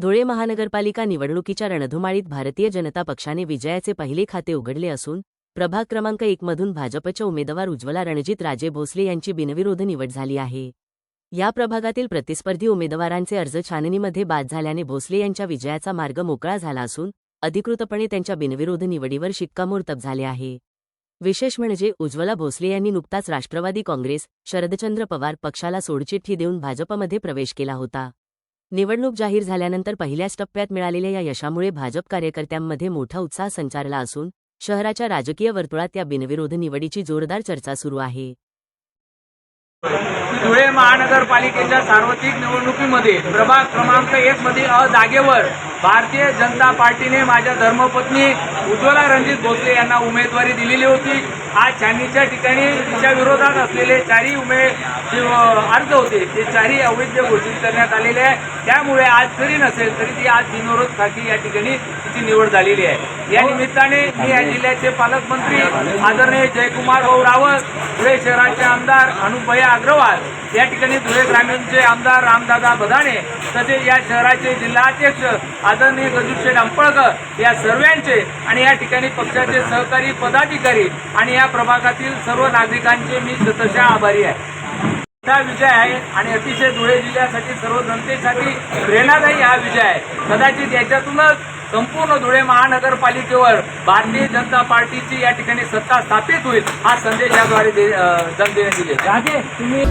धुळे महानगरपालिका निवडणुकीच्या रणधुमाळीत भारतीय जनता पक्षाने विजयाचे पहिले खाते उघडले असून प्रभाग क्रमांक एकमधून भाजपच्या उमेदवार उज्ज्वला रणजित राजे भोसले यांची बिनविरोध निवड झाली आहे. या प्रभागातील प्रतिस्पर्धी उमेदवारांचे अर्ज छाननीमध्ये बाद झाल्याने भोसले यांच्या विजयाचा मार्ग मोकळा झाला असून अधिकृतपणे त्यांच्या बिनविरोध निवडीवर शिक्कामोर्तब झाले आहे. विशेष म्हणजे उज्ज्वला भोसले यांनी नुकताच राष्ट्रवादी काँग्रेस शरदचंद्र पवार पक्षाला सोडचिठ्ठी देऊन भाजपमध्ये प्रवेश केला होता. निवडणूक जाहीर झाल्यानंतर पहिल्याच टप्प्यात मिळालेल्या या यशामुळे भाजप कार्यकर्त्यांमध्ये मोठा उत्साह संचारला असून शहराच्या राजकीय वर्तुळात या बिनविरोध निवडीची जोरदार चर्चा सुरू आहे. धुळे महानगरपालिकेच्या सार्वत्रिक निवडणुकीमध्ये प्रभाग क्रमांक एक मध्ये अ जागेवर भारतीय जनता पार्टीने माझ्या धर्मपत्नी उज्ज्वला रणजित भोसले यांना उमेदवारी दिलेली होती. आज छाननीच्या ठिकाणी तिच्या विरोधात असलेले चारही उमे अर्ज होते ते चारही अवैध घोषित करण्यात आलेले आहे. त्यामुळे आज जरी नसेल तरी ती आज बिनविरोध बिनविरोधसाठी या ठिकाणी तिची निवड झालेली आहे. या निमित्ताने मी या जिल्ह्याचे पालकमंत्री आदरणीय जयकुमार भाऊ रावत धुळे शहराचे आमदार अनुपया अग्रवाल या ठिकाणी धुळे ग्रामीणचे आमदार रामदादा बदाणे तसेच या शहराचे जिल्हाध्यक्ष आदरणीय गजुशेठ अंपळकर या सर्वांचे आणि या ठिकाणी पक्षाचे सहकारी पदाधिकारी आणि या प्रभागातील सर्व नागरिकांचे मी सतशा आभारी आहे. मोठा विजय आहे आणि अतिशय धुळे जिल्ह्यासाठी सर्व जनतेसाठी प्रेरणादायी हा विजय आहे. कदाचित याच्यातूनच संपूर्ण धुळे महानगरपालिकेवर भारतीय जनता पार्टीची या ठिकाणी सत्ता स्थापित होईल हा संदेश याद्वारे जनतेने दिले तुम्ही